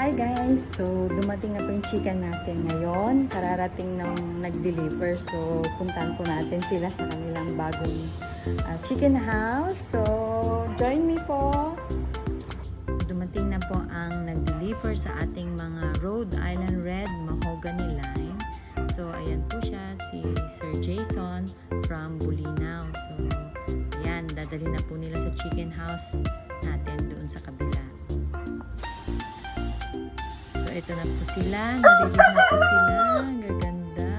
Hi guys! So, dumating na po yung chicken natin ngayon. Kararating nang nag-deliver. So, puntahan po natin sila sa kanilang bagong ah, chicken house. So, join me po! Dumating na po ang nag-deliver sa ating mga Rhode Island Red Mahogany Lime. So, ayan po siya, si Sir Jason from Bulinaw. So, ayan, dadali na po nila sa chicken house natin doon sa ito na po sila. Narinig na po sila. Gaganda.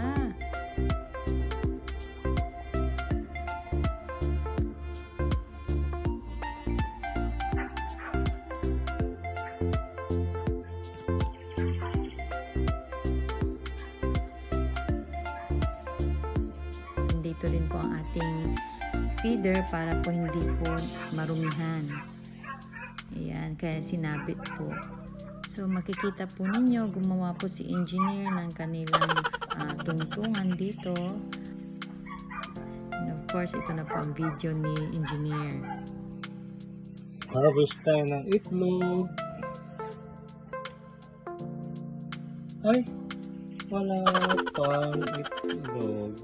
Dito rin po ang ating feeder para po hindi po marumihan. Ayan, kaya sinabit po. So makikita po ninyo, gumawa po si engineer ng kanilang ah, tungtungan dito. And of course, ito na po ang video ni engineer. Harvest tayo ng itlog. Ay, wala pang itlog.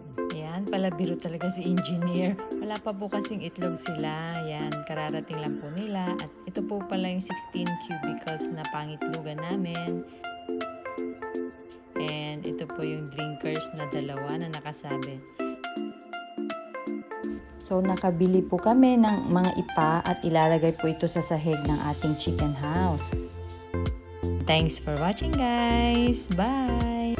Ayan, palabiro talaga si engineer. Wala pa po kasing itlog sila. Ayan, kararating lang po nila. At ito po pala yung 16 cubicles na pangitlogan namin. And ito po yung drinkers na dalawa na nakasabit. So, nakabili po kami ng mga ipa at ilalagay po ito sa sahig ng ating chicken house. Thanks for watching guys! Bye!